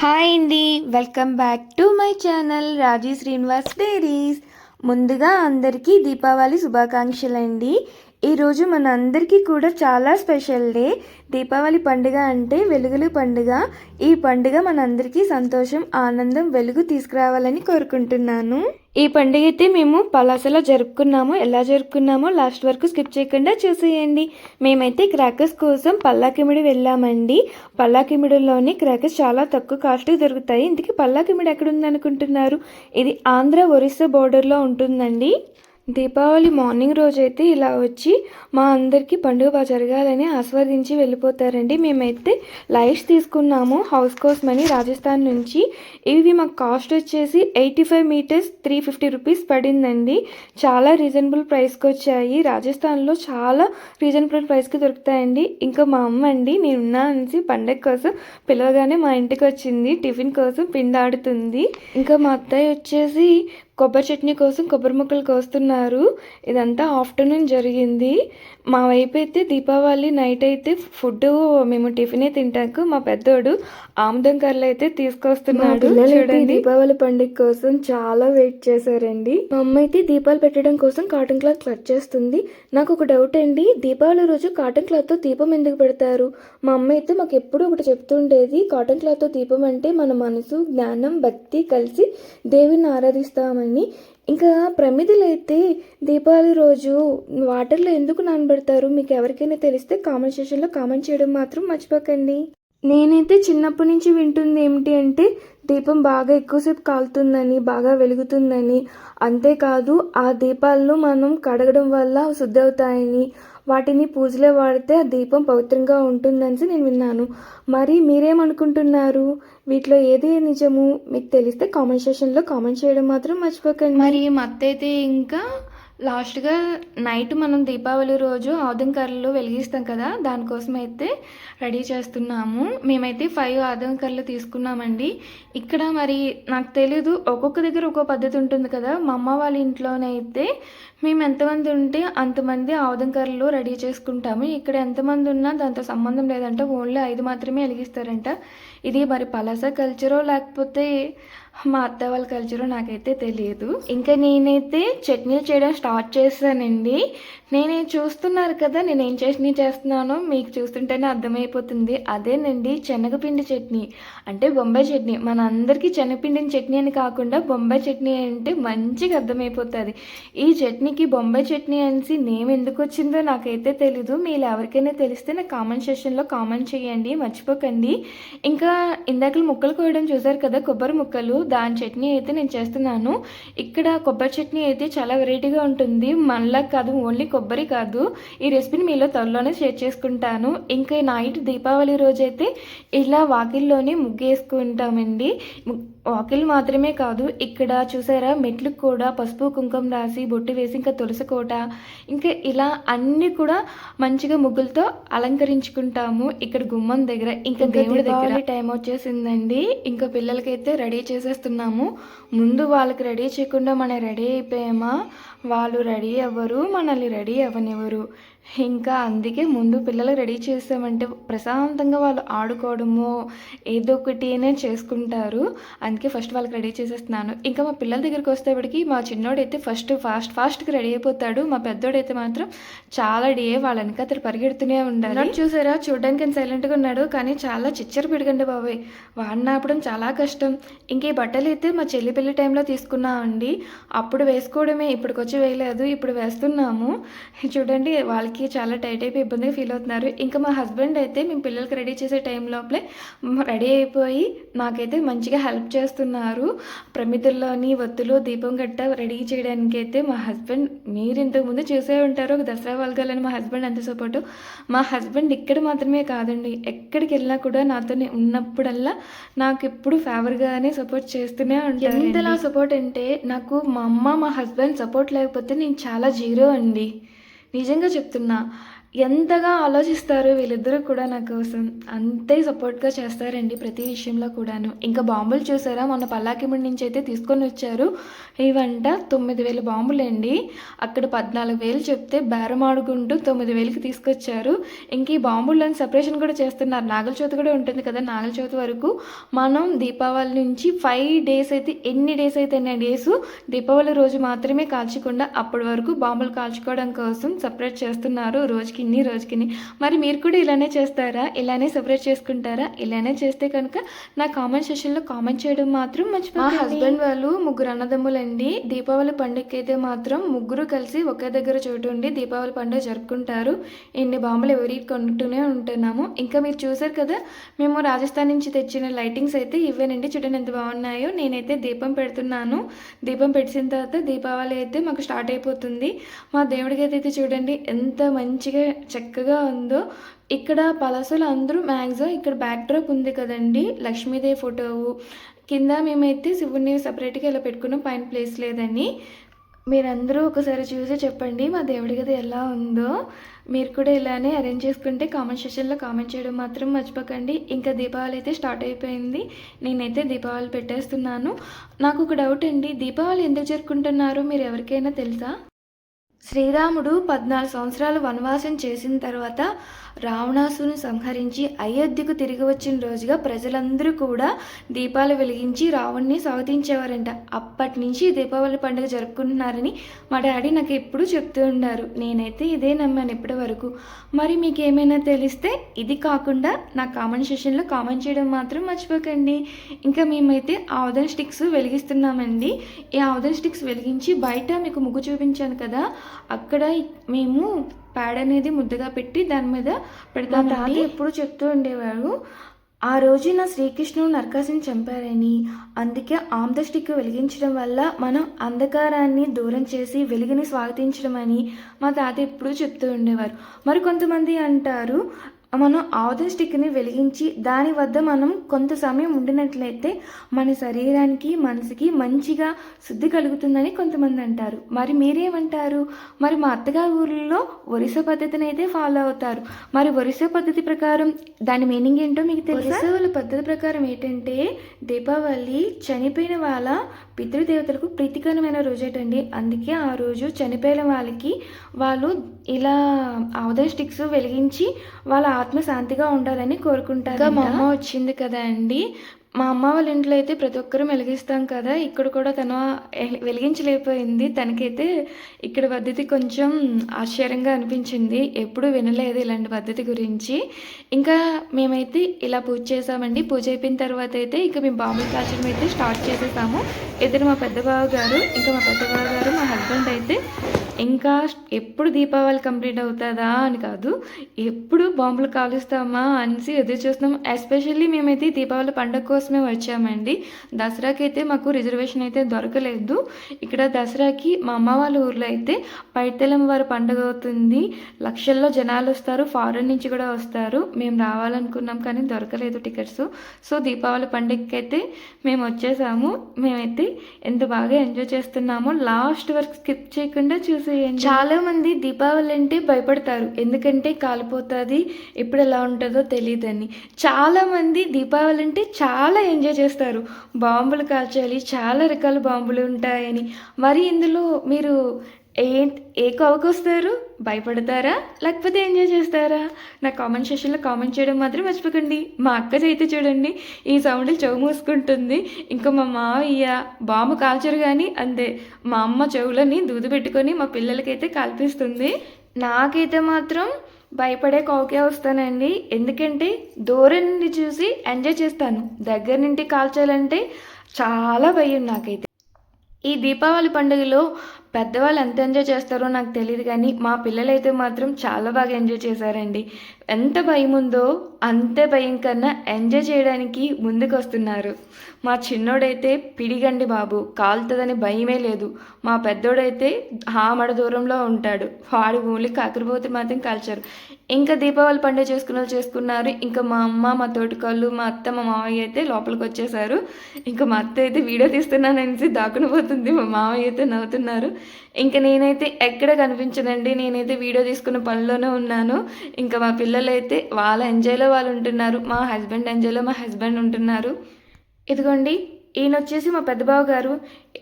Hi అండి. Welcome back to my channel Raji Srinivas diaries. ముందుగా అందరికీ దీపావళి శుభాకాంక్షలు అండి ఈరోజు మన అందరికీ కూడా చాలా స్పెషల్ డే. దీపావళి పండుగ అంటే వెలుగుల పండుగ. ఈ పండుగ మనందరికీ సంతోషం ఆనందం వెలుగు తీసుకురావాలని కోరుకుంటున్నాను. ఈ పండుగ అయితే మేము పలాసలో జరుపుకున్నాము. ఎలా జరుపుకున్నామో లాస్ట్ వరకు స్కిప్ చేయకుండా చూసేయండి. మేమైతే క్రాకర్స్ కోసం పల్లాకిమిడి వెళ్ళామండి. పల్లాకిమిడిలోని క్రాకర్స్ చాలా తక్కువ కాస్ట్ దొరుకుతాయి. ఇందుకే పల్లాకిమిడి ఎక్కడ ఉందనుకుంటున్నారు ఇది ఆంధ్ర ఒరిస్సా బోర్డర్లో ఉంటుందండి. దీపావళి మార్నింగ్ రోజైతే ఇలా వచ్చి మా అందరికీ పండుగ బాగా జరగాలని ఆస్వాదించి వెళ్ళిపోతారండి. మేమైతే లైట్స్ తీసుకున్నాము హౌస్ కోసమని రాజస్థాన్ నుంచి. ఇవి మాకు కాస్ట్ వచ్చేసి eighty five metres three fifty rupees పడిందండి. చాలా రీజనబుల్ ప్రైస్కి వచ్చాయి. రాజస్థాన్లో చాలా రీజనబుల్ ప్రైస్కి దొరుకుతాయండి. ఇంకా మా అమ్మ అండి నేను ఉన్నా అనేసి పండగ కోసం పిలవగానే మా ఇంటికి వచ్చింది టిఫిన్ కోసం పిండాడుతుంది. ఇంకా మా అత్తయ్య వచ్చేసి కొబ్బరి చట్నీ కోసం కొబ్బరి ముక్కలు కోస్తున్నారు. ఇదంతా ఆఫ్టర్నూన్ జరిగింది. మా వైపు అయితే దీపావళి నైట్ అయితే ఫుడ్ మేము టిఫినే తింటాకు. మా పెద్దోడు ఆముదం కర్రలు అయితే తీసుకొస్తున్నాడు. చూడండి. దీపావళి పండుగ కోసం చాలా వెయిట్ చేశారండి. మా అమ్మ అయితే దీపాలు పెట్టడం కోసం కాటన్ క్లాత్ కట్ చేస్తుంది. నాకు ఒక డౌట్ అండి దీపావళి రోజు కాటన్ క్లాత్తో దీపం ఎందుకు పెడతారు? మా అమ్మ అయితే మాకు ఎప్పుడూ ఒకటి చెప్తుండేది కాటన్ క్లాత్తో దీపం అంటే మన మనసు జ్ఞానం భక్తి కలిసి దేవుని ఆరాధిస్తామని ఇంకా ప్రమిదలు అయితే దీపావళి రోజు వాటర్లో ఎందుకు నానబెడతారు? మీకు ఎవరికైనా తెలిస్తే కామెంట్ సెషన్లో కామెంట్ చేయడం మాత్రం మర్చిపోకండి. నేనైతే చిన్నప్పటి నుంచి వింటుంది ఏమిటి అంటే దీపం బాగా ఎక్కువసేపు కాలుతుందని బాగా వెలుగుతుందని. అంతేకాదు ఆ దీపాలను మనం కడగడం వల్ల శుద్ధి అవుతాయని వాటిని పూజలో వాడితే ఆ దీపం పవిత్రంగా ఉంటుందని నేను విన్నాను. మరి మీరేమనుకుంటున్నారు? వీటిలో ఏది నిజము? మీకు తెలిస్తే కామెంట్ సెక్షన్లో కామెంట్ చేయడం మాత్రం మర్చిపోకండి. మరి మత్తైతే ఇంకా లాస్ట్గా నైట్ మనం దీపావళి రోజు ఆదం కర్రలు వెలిగిస్తాం కదా దానికోసం అయితే రెడీ చేస్తున్నాము. మేమైతే ఫైవ్ ఆదం కర్రలు తీసుకున్నామండి. ఇక్కడ మరి నాకు తెలీదు ఒక్కొక్క దగ్గర ఒక్కో పద్ధతి ఉంటుంది కదా. మా అమ్మ వాళ్ళ ఇంట్లోనైతే మేము ఎంతమంది ఉంటే అంతమంది ఆవదం కర్రలు రెడీ చేసుకుంటాము. ఇక్కడ ఎంతమంది ఉన్నా దాంతో సంబంధం లేదంటే ఓన్లీ ఐదు మాత్రమే వెలిగిస్తారంట. ఇది మరి పలాస కల్చరో లేకపోతే మా అత్త వాళ్ళ కల్చరో నాకైతే తెలియదు. ఇంకా నేనైతే చట్నీలు చేయడం స్టార్ట్ చేశానండి. నేనే చూస్తున్నారు కదా నేను ఏం చట్నీ చేస్తున్నానో మీకు చూస్తుంటేనే అర్థమైపోతుంది. అదేనండి శనగపిండి చట్నీ. అంటే బొంబాయి చట్నీ. మన అందరికీ శనగపిండిని చట్నీ అని కాకుండా బొంబాయి చట్నీ అంటే మంచిగా అర్థమైపోతుంది. ఈ చట్నీకి బొంబాయి చట్నీ అనేసి నేమ్ ఎందుకు వచ్చిందో నాకైతే తెలీదు. మీరు ఎవరికైనా తెలిస్తే నాకు కామెంట్ సెషన్లో కామెంట్ చేయండి. మర్చిపోకండి. ఇంకా ఇందాక ముక్కలు కోయడం చూసారు కదా కొబ్బరి ముక్కలు దాని చట్నీ అయితే నేను చేస్తున్నాను. ఇక్కడ కొబ్బరి చట్నీ అయితే చాలా వెరైటీగా ఉంటుంది. మనలా కాదు ఓన్లీ కొబ్బరి కాదు. ఈ రెసిపీని మీలో త్వరలోనే షేర్ చేసుకుంటాను. ఇంకా నైట్ దీపావళి రోజైతే ఇలా వాకిల్లోనే ముగ్గు వేసుకుంటామండి ము- వాకిల్ మాత్రమే కాదు ఇక్కడ చూసారా మెట్లు కూడా పసుపు కుంకుమ రాసి బొట్టు వేసి ఇంకా తులసి కోట ఇంకా ఇలా అన్ని కూడా మంచిగా ముగ్గులతో అలంకరించుకుంటాము. ఇక్కడ గుమ్మం దగ్గర ఇంకా దేవుడి దగ్గర. టైం వచ్చేసిందండి. ఇంకా పిల్లలకైతే రెడీ చేస్తున్నాము. ముందు వాళ్ళకి రెడీ చేయకుండా మనం రెడీ అయిపోయామా? వాళ్ళు రెడీ అవ్వరు మనల్ని రెడీ అవ్వనివ్వరు. ఇంకా అందుకే ముందు పిల్లలు రెడీ చేసామంటే ప్రశాంతంగా వాళ్ళు ఆడుకోవడము ఏదో ఒకటినే చేసుకుంటారు. అందుకే ఫస్ట్ వాళ్ళకి రెడీ చేసేస్తున్నాను. ఇంకా మా పిల్లల దగ్గరికి వచ్చేటప్పటికి మా చిన్నోడైతే ఫస్ట్ ఫాస్ట్ ఫాస్ట్గా రెడీ అయిపోతాడు. మా పెద్దోడైతే మాత్రం చాలా డే వాళ్ళ వెనక అతను పరిగెడుతూనే ఉండాలి. చూసారా? చూడడానికి సైలెంట్గా ఉన్నాడు. కానీ చాలా చిచ్చర పిడగండి బాబాయ్. వాడిని ఆపడం చాలా కష్టం. ఇంక ఈ బట్టలు అయితే మా చెల్లి పెళ్ళి టైంలో తీసుకున్నామండి అప్పుడు వేసుకోవడమే. ఇప్పటికొచ్చి వేయలేదు. ఇప్పుడు వేస్తున్నాము. చూడండి వాళ్ళకి చాలా టైట్ అయిపోయి ఇబ్బందిగా ఫీల్ అవుతున్నారు. ఇంకా మా హస్బెండ్ అయితే మేము పిల్లలకి రెడీ చేసే టైం లోపలే రెడీ అయిపోయి నాకైతే మంచిగా హెల్ప్ చేస్తున్నారు. ప్రమిదల్లోని ఒత్తులు దీపం గట్ట రెడీ చేయడానికి అయితే మా హస్బెండ్ మీరు ఇంతకుముందు చూసే ఉంటారు. ఒక దసరా వాళ్ళని మా హస్బెండ్ ఎంత సపోర్టు. మా హస్బెండ్ ఇక్కడ మాత్రమే కాదండి ఎక్కడికి వెళ్ళినా కూడా నాతో ఉన్నప్పుడల్లా నాకు ఎప్పుడు ఫేవర్గానే సపోర్ట్ చేస్తూనే ఉంటాను ఎంతలా సపోర్ట్ అంటే నాకు మా అమ్మ మా హస్బెండ్ సపోర్ట్ లేకపోతే నేను చాలా జీరో అండి. నిజంగా చెప్తున్నా. ఎంతగా ఆలోచిస్తారు వీళ్ళిద్దరూ కూడా నా కోసం? అంతే సపోర్ట్గా చేస్తారండి ప్రతి విషయంలో కూడాను. ఇంకా బాంబులు చూసారా? మొన్న పల్లాకిముడి నుంచి అయితే తీసుకొని వచ్చారు. ఇవంట తొమ్మిది వేల బాంబులండి. అక్కడ పద్నాలుగు వేలు చెప్తే బేరం ఆడుకుంటూ తొమ్మిది వేలకి తీసుకొచ్చారు. ఇంక ఈ బాంబులను సెపరేషన్ కూడా చేస్తున్నారు. నాగల చవితి కూడా ఉంటుంది కదా నాగల చవితి వరకు. మనం దీపావళి నుంచి ఫైవ్ డేస్ అయితే ఎన్ని డేస్ అయితే ఎన్ని డేస్ దీపావళి రోజు మాత్రమే కాల్చకుండా అప్పటి వరకు బాంబులు కాల్చుకోవడం కోసం సపరేట్ చేస్తున్నారు రోజుకి ఇన్ని రోజుకి. మరి మీరు కూడా ఇలానే చేస్తారా? ఇలానే సపరేట్ చేసుకుంటారా? ఇలానే చేస్తే కనుక నా కామెంట్ సెషన్లో కామెంట్ చేయడం మాత్రం మర్చిపో మా హస్బెండ్ వాళ్ళు ముగ్గురు అన్నదమ్ములండి. దీపావళి పండుగకి అయితే మాత్రం ముగ్గురు కలిసి ఒకే దగ్గర చోటు ఉండి దీపావళి పండుగ జరుపుకుంటారు. ఇన్ని బాంబులు ఎవరి కొంటూనే ఉంటున్నాము. ఇంకా మీరు చూసారు కదా మేము రాజస్థాన్ నుంచి తెచ్చిన లైటింగ్స్ అయితే ఇవేనండి చూడండి ఎంత బాగున్నాయో. నేనైతే దీపం పెడుతున్నాను. దీపం పెట్టిన తర్వాత దీపావళి అయితే మాకు స్టార్ట్ అయిపోతుంది. మా దేవుడికి అయితే చూడండి ఎంత మంచిగా చక్కగా ఉందో. ఇక్కడ పలసలు అందరూ మ్యాక్సిమం ఇక్కడ బ్యాక్ డ్రాప్ ఉంది కదండి. లక్ష్మీదేవి ఫోటో కింద మేమైతే శివుడిని సపరేట్గా ఇలా పెట్టుకున్నాం పైన ప్లేస్ లేదని. మీరందరూ ఒకసారి చూసి చెప్పండి మా దేవుడి గది ఎలా ఉందో. మీరు కూడా ఇలానే అరేంజ్ చేసుకుంటే కామెంట్ సెషన్లో కామెంట్ చేయడం మాత్రం మర్చిపోకండి. ఇంకా దీపావళి అయితే స్టార్ట్ అయిపోయింది. నేనైతే దీపావళి పెట్టేస్తున్నాను. నాకు ఒక డౌట్ అండి దీపావళి ఎందుకు జరుపుకుంటున్నారో? మీరు ఎవరికైనా తెలుసా? శ్రీరాముడు పద్నాలుగు సంవత్సరాలు వనవాసం చేసిన తర్వాత రావణాసుని సంహరించి అయోధ్యకు తిరిగి వచ్చిన రోజుగా ప్రజలందరూ కూడా దీపాలు వెలిగించి రావణ్ణి స్వాగతించేవారంట. అప్పటి నుంచి దీపావళి పండుగ జరుపుకుంటున్నారని మా డాడీ నాకు ఎప్పుడూ చెప్తూ ఉండారు. నేనైతే ఇదే నమ్మాను ఇప్పటి వరకు మరి మీకు ఏమైనా తెలిస్తే ఇది కాకుండా నా కామెంట్ సెషన్లో కామెంట్ చేయడం మాత్రం మర్చిపోకండి. ఇంకా మేమైతే ఆవుదన్ స్టిక్స్ వెలిగిస్తున్నామండి. ఈ ఆవుదన్ స్టిక్స్ వెలిగించి బయట మీకు ముగ్గు చూపించాను కదా అక్కడ మేము ప్యాడ్ అనేది ముద్దగా పెట్టి దాని మీద పెడతాం తాత ఎప్పుడు చెప్తూ ఉండేవారు ఆ రోజున శ్రీకృష్ణుడు నరకాసుని చంపారని. అందుకే ఆమ్ద స్టిక్ వెలిగించడం వల్ల మనం అంధకారాన్ని దూరం చేసి వెలుగుని స్వాగతించడం అని మా తాత ఎప్పుడూ చెప్తూ ఉండేవారు. మరి కొంతమంది అంటారు మనం ఆవుదం స్టిక్ని వెలిగించి దాని వద్ద మనం కొంత సమయం ఉండినట్లయితే మన శరీరానికి మనసుకి మంచిగా శుద్ధి కలుగుతుందని కొంతమంది అంటారు. మరి మీరేమంటారు? మరి మా అత్తగారి ఊర్లో ఒరిస్సా పద్ధతిని అయితే ఫాలో అవుతారు. మరి ఒరిస్సా పద్ధతి ప్రకారం దాని మీనింగ్ ఏంటో మీకు తెలుసా? వాళ్ళ పద్ధతి ప్రకారం ఏంటంటే దీపావళి చనిపోయిన వాళ్ళ పితృదేవతలకు ప్రీతికరమైన రోజేటండి. అందుకే ఆ రోజు చనిపోయిన వాళ్ళకి వాళ్ళు ఇలా ఆవుదం స్టిక్స్ వెలిగించి వాళ్ళ ఆత్మ శాంతిగా ఉండాలని కోరుకుంటారు మా అమ్మ వచ్చింది కదా అండి. మా అమ్మ వాళ్ళ ఇంట్లో అయితే ప్రతి ఒక్కరూ వెలిగిస్తాం కదా. ఇక్కడ కూడా తను వెలిగించలేకపోయింది. తనకైతే ఇక్కడ పద్ధతి కొంచెం ఆశ్చర్యంగా అనిపించింది. ఎప్పుడు వినలేదు ఇలాంటి పద్ధతి గురించి. ఇంకా మేమైతే ఇలా పూజ చేసామండి. పూజ అయిపోయిన తర్వాత అయితే ఇంకా మేము బాంబులు కాల్చడం అయితే స్టార్ట్ చేసేసాము. ఇద్దరు మా పెద్ద బావ గారు ఇంకా మా పెద్దబావ గారు మా హస్బెండ్ అయితే ఇంకా ఎప్పుడు దీపావళి కంప్లీట్ అవుతుందా అని కాదు ఎప్పుడు బాంబులు కాలుస్తామా అనేసి ఎదురు చూస్తున్నాం. ఎస్పెషల్లీ మేమైతే దీపావళి పండుగ కోసమే వచ్చామండి. దసరాకి అయితే మాకు రిజర్వేషన్ అయితే దొరకలేదు. ఇక్కడ దసరాకి మా అమ్మ వాళ్ళ ఊర్లో అయితే పైతెలం వారి పండుగ అవుతుంది. లక్షల్లో జనాలు వస్తారు ఫారెన్ నుంచి కూడా వస్తారు. మేము రావాలనుకున్నాం కానీ దొరకలేదు టికెట్స్ సో దీపావళి పండుగకి అయితే మేము వచ్చేసాము. మేమైతే ఎంత బాగా ఎంజాయ్ చేస్తున్నామో లాస్ట్ వరకు స్కిప్ చేయకుండా చేసేయండి. చాలా మంది దీపావళి అంటే భయపడతారు. ఎందుకంటే కాలిపోతుంది ఎప్పుడు ఎలా ఉంటుందో తెలియదని చాలా మంది దీపావళి అంటే చాలా ఎంజాయ్ చేస్తారు. బాంబులు కాల్చాలి చాలా రకాల బాంబులు ఉంటాయని. మరి ఇందులో మీరు ఏంటి ఏ కోవకు వస్తారు? భయపడతారా? లేకపోతే ఎంజాయ్ చేస్తారా? నా కామెంట్ సెషన్లో కామెంట్ చేయడం మాత్రం మర్చిపోకండి. మా అక్క అయితే చూడండి ఈ సౌండ్ చెవు మూసుకుంటుంది. ఇంకా మా మావయ్య బాంబు కాల్చరు కానీ అంతే. మా అమ్మ చెవులని దూదు పెట్టుకొని మా పిల్లలకైతే కాల్పిస్తుంది. నాకైతే మాత్రం భయపడే కోకే వస్తానండి. ఎందుకంటే దూరం నుండి చూసి ఎంజాయ్ చేస్తాను. దగ్గర నుండి కాల్చాలంటే చాలా భయం నాకైతే. ఈ దీపావళి పండుగలో పెద్దవాళ్ళు ఎంత ఎంజాయ్ చేస్తారో నాకు తెలియదు కానీ మా పిల్లలైతే మాత్రం చాలా బాగా ఎంజాయ్ చేశారండి. ఎంత భయం ఉందో అంతే భయం కన్నా ఎంజాయ్ చేయడానికి ముందుకు వస్తున్నారు మా చిన్నోడైతే పిడిగండి బాబు కాలుతుందని భయమే లేదు. మా పెద్దోడైతే హామడ దూరంలో ఉంటాడు. వాడి ఓన్లీ కాకరపోతే మాత్రం కాల్చారు. ఇంకా దీపావళి పండుగ చేసుకున్న వాళ్ళు చేసుకున్నారు. ఇంకా మా అమ్మ మా తోటికాళ్ళు మా అత్త మా మామయ్య అయితే లోపలికి వచ్చేసారు. ఇంకా మా అత్త అయితే వీడియో తీస్తున్నాననేసి దాక్కుని పోతుంది. మా మామయ్య అయితే నవ్వుతున్నారు. ఇంకా నేనైతే ఎక్కడ కనిపించనండి నేనైతే వీడియో తీసుకున్న పనిలోనే ఉన్నాను. ఇంకా మా పిల్లలైతే వాళ్ళ ఎంజాయ్లో వాళ్ళు ఉంటున్నారు. మా హస్బెండ్ ఎంజాయ్లో మా హస్బెండ్ ఉంటున్నారు. ఇదిగోండి. ఈయన వచ్చేసి మా పెద్దబావ గారు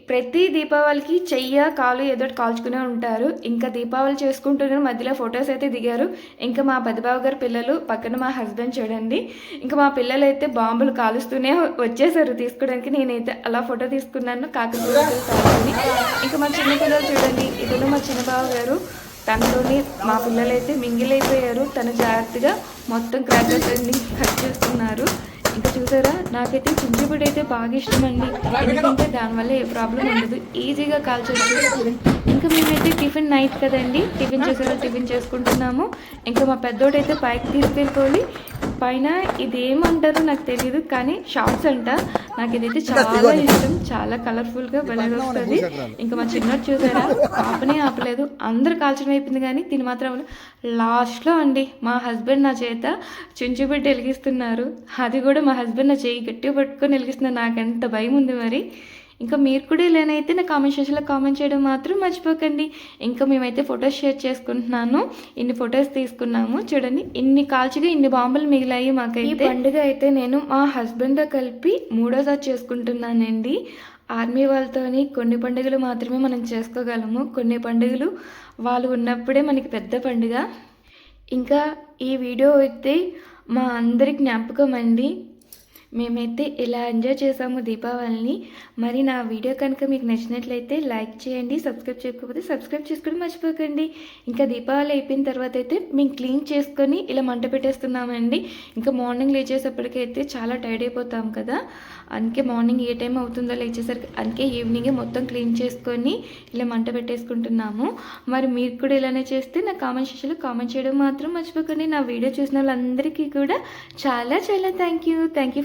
ప్రతి దీపావళికి చెయ్య కాలు ఏదో కాల్చుకునే ఉంటారు. ఇంకా దీపావళి చేసుకుంటున్న మధ్యలో ఫొటోస్ అయితే దిగారు. ఇంకా మా పెద్దబావ గారు పిల్లలు పక్కన మా హస్బెండ్ చూడండి. ఇంకా మా పిల్లలు అయితే బాంబులు కాలుస్తూనే వచ్చేసారు తీసుకోవడానికి. నేనైతే అలా ఫోటో తీసుకున్నాను. కాకపోతే ఇంకా మా చిన్న పిల్లలు చూడండి. ఇతను మా చిన్న గారు తనలోని మా పిల్లలైతే మింగిలైపోయారు. అయిపోయారు తను జాగ్రత్తగా మొత్తం క్రాకర్స్ అన్ని కట్ చేస్తున్నారు ఇంకా చూసారా? నాకైతే చించుబుడి అయితే బాగా ఇష్టం అండి ఎందుకంటే దానివల్ల ఏ ప్రాబ్లం ఉండదు. ఈజీగా కాల్చొచ్చు. ఇంకా మేమైతే టిఫిన్ నైట్ కదండి. టిఫిన్ చేసేలా టిఫిన్ చేసుకుంటున్నాము. ఇంకా మా పెద్దోడైతే పైకి తీసుకెళ్ళిపోయి పైన ఇది ఏమంటారో నాకు తెలియదు కానీ షార్ట్స్ అంట. నాకు ఇదైతే చాలా ఇష్టం. చాలా కలర్ఫుల్గా భలే వస్తుంది. ఇంకా మా చిన్నోడు చూసారా? ఆపనే ఆపలేదు. అందరు కాల్చడం అయిపోయింది కానీ దీని మాత్రం లాస్ట్లో అండి మా హస్బెండ్ నా చేత చుంచుబెట్టి వెలిగిస్తున్నారు. అది కూడా మా హస్బెండ్ నా చేయి గట్టిగా పట్టుకొని వెలిగిస్తున్నారు. నాకు ఎంత భయం ఉంది మరి. ఇంకా మీరు కూడా ఇలానైతే నా కామెంట్ సెక్షన్లో కామెంట్ చేయడం మాత్రం మర్చిపోకండి. ఇంకా మేమైతే ఫొటోస్ షేర్ చేసుకుంటున్నాను. ఇన్ని ఫొటోస్ తీసుకున్నాము. చూడండి ఇన్ని కాల్చిగా ఇన్ని బాంబులు మిగిలాయి మాకైతే. పండుగ అయితే నేను మా హస్బెండ్తో కలిపి మూడోసారి చేసుకుంటున్నానండి. ఆర్మీ వాళ్ళతోని కొన్ని పండుగలు మాత్రమే మనం చేసుకోగలము. కొన్ని పండుగలు వాళ్ళు ఉన్నప్పుడే మనకి పెద్ద పండుగ. ఇంకా ఈ వీడియో అయితే మా అందరి జ్ఞాపకం అండి. మేమైతే ఇలా ఎంజాయ్ చేసాము దీపావళిని మరి నా వీడియో కనుక మీకు నచ్చినట్లయితే లైక్ చేయండి సబ్స్క్రైబ్ చేయకపోతే సబ్స్క్రైబ్ చేసుకోవడం మర్చిపోకండి. ఇంకా దీపావళి అయిపోయిన తర్వాత అయితే మేము క్లీన్ చేసుకొని ఇలా మంట పెట్టేస్తున్నామండి. ఇంకా మార్నింగ్ లేచేసేప్పటికైతే చాలా టైర్డ్ అయిపోతాం కదా. అందుకే మార్నింగ్ ఏ టైం అవుతుందో లేచేసరికి అందుకే ఈవినింగే మొత్తం క్లీన్ చేసుకొని ఇలా మంట పెట్టేసుకుంటున్నాము. మరి మీరు కూడా ఇలానే చేస్తే నా కామెంట్ సెక్షన్లో కామెంట్ చేయడం మాత్రం మర్చిపోకండి. నా వీడియో చూసిన వాళ్ళందరికీ కూడా చాలా చాలా థ్యాంక్ యూ. Thank you